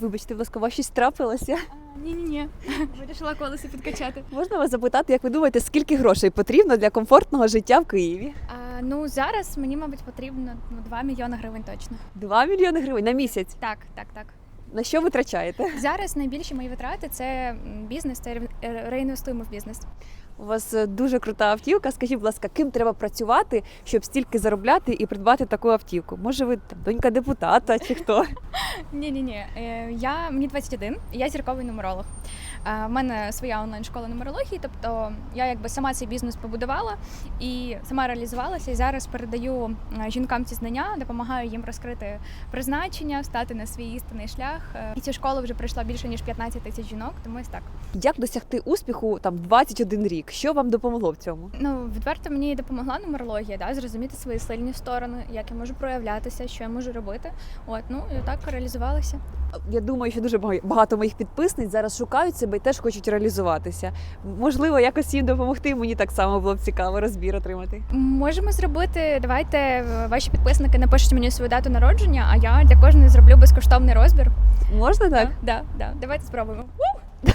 Вибачте, будь ласка, у вас щось трапилося. Ні, ні, ні. Вирішила колесо підкачати. Можна вас запитати, як ви думаєте, скільки грошей потрібно для комфортного життя в Києві? А, ну зараз мені, мабуть, потрібно ну, 2 мільйони гривень точно. 2 мільйони гривень на місяць. Так, так, так. На що витрачаєте? Зараз найбільші мої витрати це бізнес ре- реінвестуємо в бізнес. У вас е, дуже крута автівка. Скажіть, будь ласка, ким треба працювати, щоб стільки заробляти і придбати таку автівку? Може, ви там донька депутата чи хто? Ні, ні, ні. Я мені 21, і я зірковий нумеролог. Е, В мене своя онлайн-школа нумерології, тобто я якби сама цей бізнес побудувала і сама реалізувалася. І зараз передаю е, жінкам ці знання, допомагаю їм розкрити призначення, стати на свій істинний шлях. Е, І цю школу вже пройшло більше ніж 15 тисяч жінок. Тому ось так. Як досягти успіху там 21 рік? Що вам допомогло в цьому? Ну відверто мені допомогла нумерологія, да, зрозуміти свої сильні сторони, як я можу проявлятися, що я можу робити. От ну і так реалізувалася. Я думаю, що дуже багато моїх підписниць зараз шукають себе і теж хочуть реалізуватися. Можливо, якось їм допомогти. Мені так само було б цікаво розбір отримати. Можемо зробити. Давайте е, ваші підписники напишуть мені свою дату народження, а я для кожної зроблю безкоштовний розбір. Можна так? Да, да, да. Давайте спробуємо.